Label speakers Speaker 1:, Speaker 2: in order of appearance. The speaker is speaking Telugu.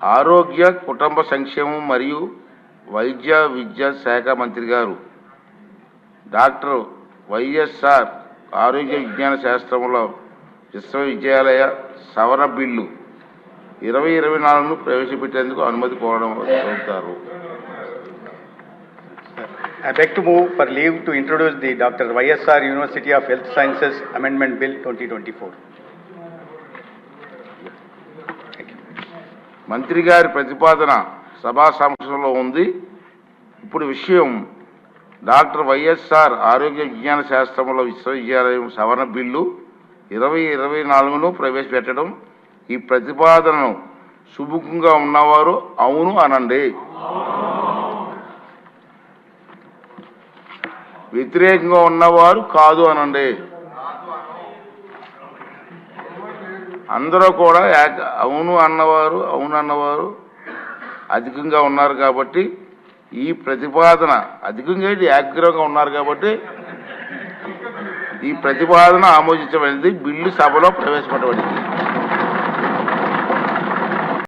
Speaker 1: ఆరోగ్య కుటుంబ సంక్షేమం మరియు వైద్య విద్యా శాఖ మంత్రి గారు డాక్టర్ వైఎస్ఆర్ ఆరోగ్య విజ్ఞాన శాస్త్రంలో విశ్వవిద్యాలయ సవరణ బిల్లు ఇరవై ఇరవై నాలుగును ప్రవేశపెట్టేందుకు అనుమతి కోరడం కోరుతారు
Speaker 2: I beg to move for leave to introduce the Dr. YSR University of Health Sciences Amendment Bill 2024.
Speaker 1: మంత్రి గారి ప్రతిపాదన సభా సమక్షంలో ఉంది. ఇప్పుడు విషయం డాక్టర్ వైఎస్ఆర్ ఆరోగ్య విజ్ఞాన శాస్త్రంలో విశ్వవిద్యాలయం సవరణ బిల్లు ఇరవై ఇరవై నాలుగును ప్రవేశపెట్టడం ఈ ప్రతిపాదనను సుముఖంగా ఉన్నవారు అవును అనండి. వ్యతిరేకంగా ఉన్నవారు కాదు అనండి. అందరూ కూడా ఏక- అవును అన్నవారు అవును అన్నవారు అధికంగా ఉన్నారు కాబట్టి ఈ ప్రతిపాదన అధికంగా ఏకగ్రహంగా ఉన్నారు కాబట్టి ఈ ప్రతిపాదన ఆమోదించబడింది. బిల్లు సభలో ప్రవేశపెట్టబడింది.